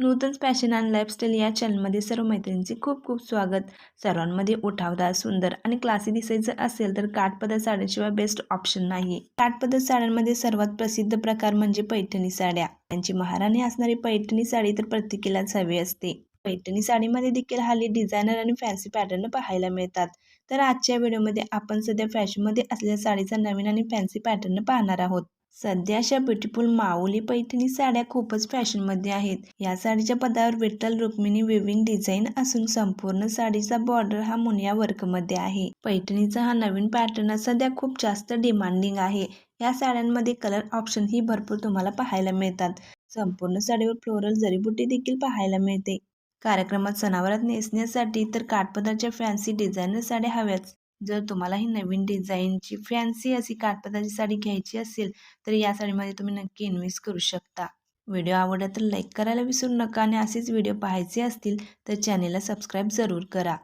Nutan fashion and lifestyle या चॅनलमध्ये सर्व मैत्रिणींचे खूप खूप स्वागत. सर्वांमध्ये उठावदार सुंदर आणि क्लासी दिसायचं असेल तर काठपदर साड्यांशिवाय बेस्ट ऑप्शन नाही काठपदर साड्यांमध्ये सर्वात प्रसिद्ध प्रकार म्हणजे पैठणी साड्या. त्यांची महाराणी असणारी पैठणी साडी तर प्रत्येकीलाच हवी असते. पैठणी साडीमध्ये देखील हल्ली डिझायनर आणि फॅन्सी पॅटर्न पाहायला मिळतात. तर आजच्या व्हिडिओमध्ये आपण सध्या फॅशनमध्ये असलेल्या साडीचा नवीन आणि फॅन्सी पॅटर्न पाहणार आहोत. सध्या अशा ब्युटिफुल माऊली पैठणी साड्या खूपच फॅशनमध्ये आहेत. या साडीच्या पदावर विठ्ठल रुक्मिणी विविंग डिझाईन असून संपूर्ण साडीचा बॉर्डर हा मुनिया वर्कमध्ये आहे. पैठणीचा हा नवीन पॅटर्न सध्या खूप जास्त डिमांडिंग आहे. या साड्यांमध्ये कलर ऑप्शन ही भरपूर तुम्हाला पाहायला मिळतात. संपूर्ण साडीवर फ्लोरल जरीबुटी देखील पाहायला मिळते. कार्यक्रमात सणावरात नेसण्यासाठी तर काठपदरच्या फॅन्सी डिझायनर साड्या हव्याच. जर तुम्हाला ही नवीन डिझाईनची फॅन्सी अशी काठपदाची साडी घ्यायची असेल तर या साडीमध्ये तुम्ही नक्की इन्व्हेस्ट करू शकता. व्हिडिओ आवडला तर लाईक करायला विसरू नका आणि असेच व्हिडिओ पाहायचे असतील तर चॅनेलला सबस्क्राईब जरूर करा.